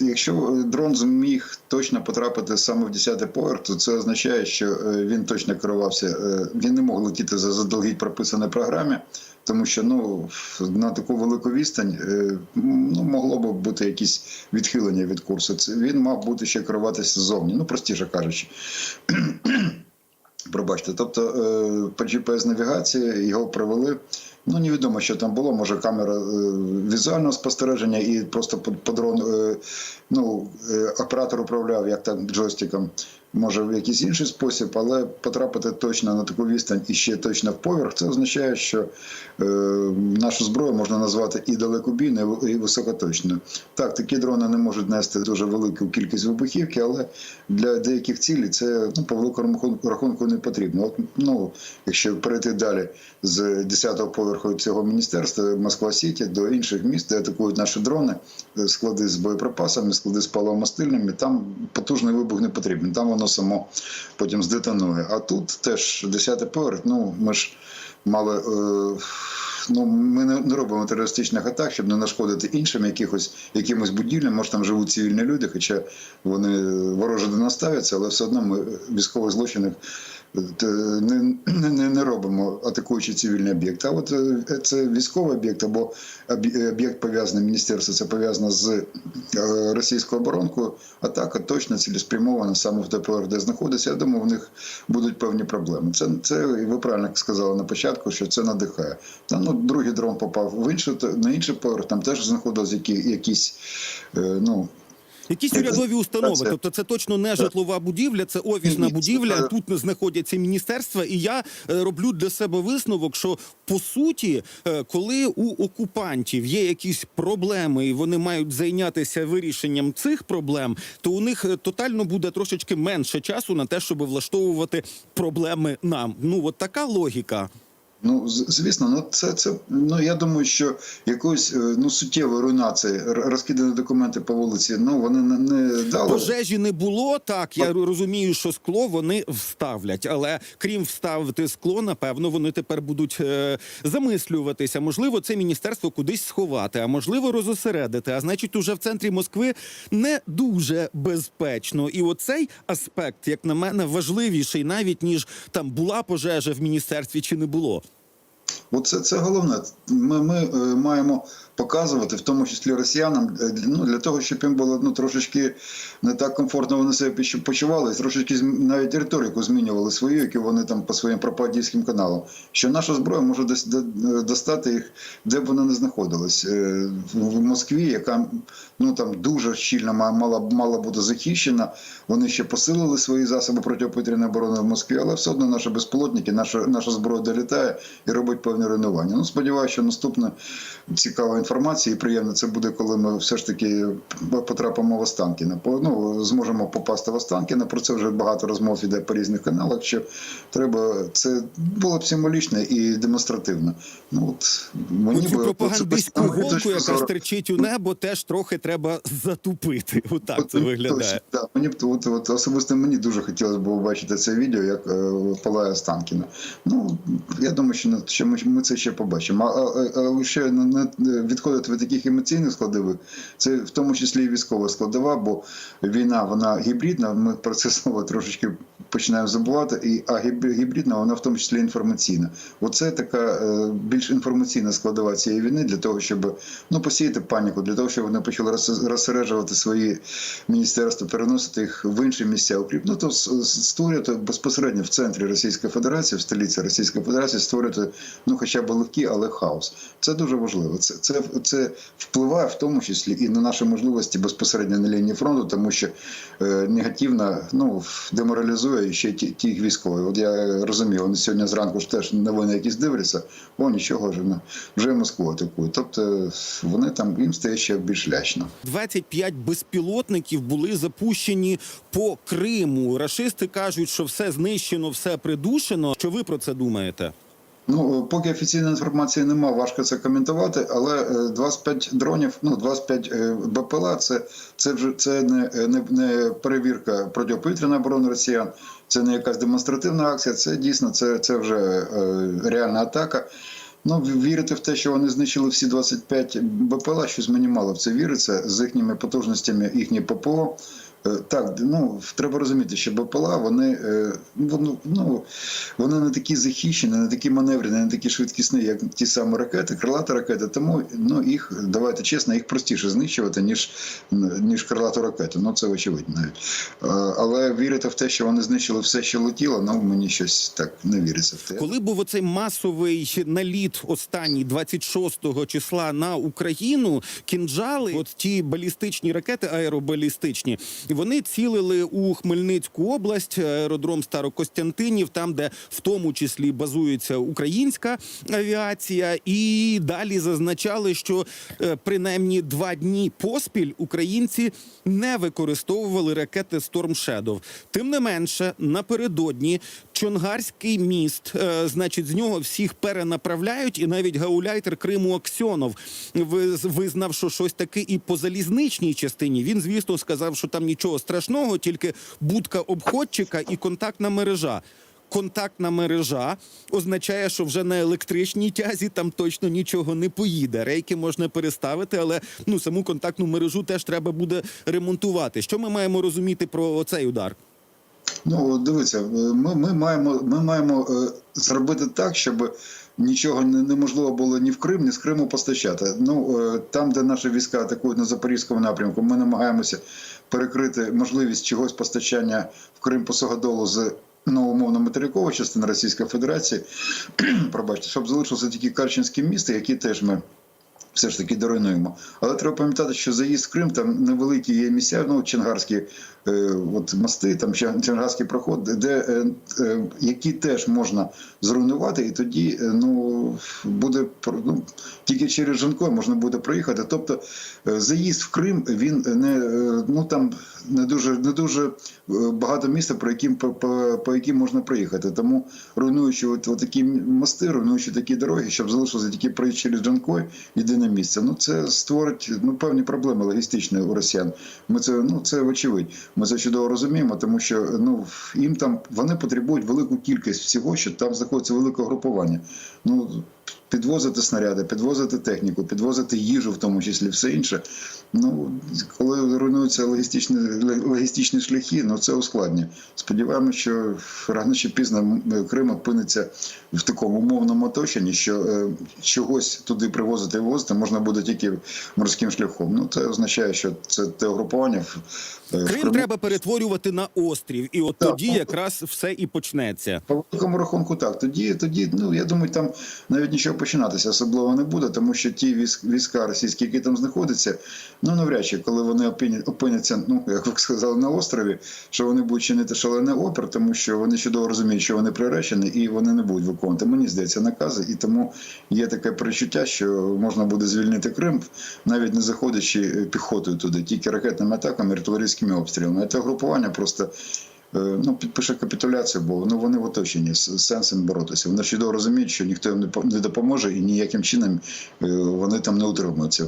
Якщо е, дрон зміг точно потрапити саме в 10-й поверх, то це означає, що е, він точно керувався. е, Він не мог летіти за заздалегідь прописаній програмі, тому що ну на таку велику відстань ну могло б бути якісь відхилення від курсу. Це він мав бути ще керуватися ззовні. Ну простіше кажучи. Пробачте, тобто по GPS-навігації його провели. Ну, невідомо, що там було. Може, камера е, візуального спостереження і просто по, по е, ну, е, оператор управляв як так джойстиком. Може, в якийсь інший спосіб, але потрапити точно на таку відстань і ще точно в поверх, це означає, що е, нашу зброю можна назвати і далекобійною, і високоточною. Так, такі дрони не можуть нести дуже велику кількість вибухівки, але для деяких цілей це ну, по великому рахунку не потрібно. От, ну, якщо перейти далі з 10-го поверху цього міністерства Москва Сіті до інших міст, де атакують наші дрони, е, склади з боєприпасами, склади з паливомастильними, там потужний вибух не потрібен. Там воно само потім здетонує. А тут теж 10-й поверх, ну ми ж мали. Е, Ну, ми не, робимо терористичних атак, щоб не нашкодити іншим якихось якимось будівлям. Може, там живуть цивільні люди, хоча вони вороже до нас ставляться, але все одно ми військових злочинів е, не, не, не робимо атакуючи цивільний об'єкт. А от е, це військовий об'єкт або об'єкт пов'язаний міністерство, це пов'язано з е, російською оборонкою. Атака точно цілеспрямована саме в поверх, де знаходиться. Я думаю, в них будуть певні проблеми. Це, це ви правильно сказали на початку, що це надихає. Там ну, другий дрон попав в інший, на інший поверх, там теж знаходились які, якісь е, ну, Якісь урядові установи, тобто це точно не житлова будівля, це офісна будівля. це- Тут знаходяться міністерства. І я е, роблю для себе висновок, що по суті, е, коли у окупантів є якісь проблеми, і вони мають зайнятися вирішенням цих проблем, то у них е, тотально буде трошечки менше часу на те, щоб влаштовувати проблеми нам. Ну от така логіка. Ну, звісно, ну це це ну я думаю, що якоїсь е, ну суттєвої руйнації розкидані документи по вулиці. Ну вони не, не дали. Пожежі не було. Так я розумію, що скло вони вставлять, але крім вставити скло, напевно, вони тепер будуть е, замислюватися. Можливо, це міністерство кудись сховати, а можливо, розосередити. А значить, уже в центрі Москви не дуже безпечно. І оцей аспект, як на мене, важливіший навіть ніж там була пожежа в міністерстві чи не було. Оце це головне. Ми, ми е, маємо показувати, в тому числі росіянам, е, ну для того, щоб їм було ну трошечки не так комфортно вони себе почували, трошечки навіть риторику змінювали свою, яку вони там по своїм пропагандистським каналам. Що наша зброя може дос- достати їх, де б вони не знаходились. Е, В Москві, яка ну там дуже щільно мала мала бути захищена. Вони ще посилили свої засоби протиповітряної оборони в Москві, але все одно наші безпілотники, наша наша зброя долітає і робить певне руйнування. Ну сподіваюся, що наступна цікава інформація і приємно це буде, коли ми все ж таки потрапимо в Останкіна. Ну, зможемо попасти в Останкіна. Про це вже багато розмов іде по різних каналах. Що треба це було б символічно і демонстративно. Ну от мені Цю би пропагандистську голку, яка стерчить у небо, теж трохи треба затупити. Отак це виглядає. точно, да. Мені б от, от, особисто мені дуже хотілося б побачити це відео, як е, палає Останкіна. Ну я думаю, що, що ми, ми це ще побачимо. А, ще не, не відходити від таких емоційних складових, це в тому числі і військова складова, бо війна вона гібридна. Ми про це слово трошечки починаємо забувати. І а гібридна, вона в тому числі інформаційна. Оце така е, більш інформаційна складова цієї війни для того, щоб ну посіяти паніку, для того, щоб вони почали розсереджувати свої міністерства, переносити їх в інші місця. Ну то створювати безпосередньо в центрі Російської Федерації, в столиці Російської Федерації, створювати ну хоча б легкий, але хаос. Це дуже важливо. Це це, це впливає в тому числі і на наші можливості безпосередньо на лінії фронту, тому що е, негативно ну деморалізує ще ті, ті військові. От я розумію, вони сьогодні зранку ж теж новини якісь дивляться. О, нічого вже не вже Москву атакують. Тобто вони там їм стає ще більш лячно. 25 безпілотників були запущені по Криму. Рашисти кажуть, що все знищено, все придушено. Що ви про це думаєте? Ну, поки офіційної інформації немає, важко це коментувати, але е, 25 дронів, ну 25 е, БПЛА, це, це вже це не, не, не перевірка протиповітряної оборони росіян, це не якась демонстративна акція, це дійсно це, це вже е, реальна атака. Ну, вірити в те, що вони знищили всі 25 БПЛА, щось мені мало в це віриться з їхніми потужностями, їхні ППО. Е, Так, ну треба розуміти, що БПЛА вони, е, ну, ну, вони не такі захищені, не такі маневрені, не такі швидкісні, як ті самі ракети, крилаті ракети. Тому ну, їх, давайте чесно, їх простіше знищувати, ніж, ніж крилату ракету. Ну це очевидно. Е, Але вірити в те, що вони знищили все, що летіло, ну мені щось так не віриться в те. Коли був оцей масовий наліт останній 26 числа на Україну, кінжали, от ті балістичні ракети, аеробалістичні, вони цілили у Хмельницьку область, аеродром Старокостянтинів, там, де в тому числі базується українська авіація, і далі зазначали, що е, принаймні два дні поспіль українці не використовували ракети Storm Shadow. Тим не менше, напередодні Чонгарський міст, е, значить, з нього всіх перенаправляють, і навіть гауляйтер Криму Аксьонов виз- визнав, що щось таке і по залізничній частині. Він, звісно, сказав, що там нічого страшного, тільки будка обходчика і контактна мережа. Контактна мережа означає, що вже на електричній тязі там точно нічого не поїде. Рейки можна переставити, але ну саму контактну мережу теж треба буде ремонтувати. Що ми маємо розуміти про цей удар? Ну, дивіться, ми, ми маємо, ми маємо е, зробити так, щоб нічого не- неможливо було ні в Крим, ні з Криму постачати. Ну, е, там, де наші війська атакують на Запорізькому напрямку, ми намагаємося перекрити можливість чогось постачання в Крим по Суходолу з ну, умовно частини Російської Федерації. Пробачте, щоб залишилося тільки Карченське місто, які теж ми все ж таки доруйнуємо. Але треба пам'ятати, що заїзд в Крим там невеликі є місця, ну Чонгарські е, от мости, там Чон- проход, де е, е, які теж можна зруйнувати, і тоді е, ну буде ну, тільки через Жанкой можна буде проїхати. Тобто е, заїзд в Крим він не е, ну там не дуже не дуже е, багато місця, про яким по, по, по яким можна проїхати. Тому руйнуючи от, от такі мости, руйнуючи такі дороги, щоб залишилося тільки проїзд через Джанкой, єдине місце. Ну це створить ну певні проблеми логістичні у росіян. Ми це ну це очевидь. Ми це чудово розуміємо, тому що ну їм там вони потребують велику кількість всього, що там знаходиться велике групування. Ну підвозити снаряди, підвозити техніку, підвозити їжу, в тому числі все інше. Ну коли руйнуються логістичні логістичні шляхи, ну це ускладнює. Сподіваємося, що рано чи пізно Крим опиниться в такому умовному оточенні, що е, чогось туди привозити і вивозити можна буде тільки морським шляхом. Ну це означає, що це те угрупування в, е, в Крим Криму. треба перетворювати на острів, і от Так. тоді якраз все і почнеться. По великому рахунку, так. Тоді, тоді, ну я думаю, там навіть нічого починатися особливо не буде, тому що ті військ, війська російські, які там знаходяться, ну навряд чи, коли вони опиняться, ну як ви сказали, на острові, що вони будуть чинити шалений опір, тому що вони чудово розуміють, що вони приречені, і вони не будуть виконувати. Мені здається, накази, і тому є таке перечуття, що можна буде звільнити Крим, навіть не заходячи е, піхотою туди, тільки ракетними атаками, артилерійськими обстрілами. Це групування просто ну, підпише капітуляцію, бо ну, вони в оточенні з сенсом боротися. Вони чудово розуміють, що ніхто їм не допоможе і ніяким чином е, вони там не утримуються.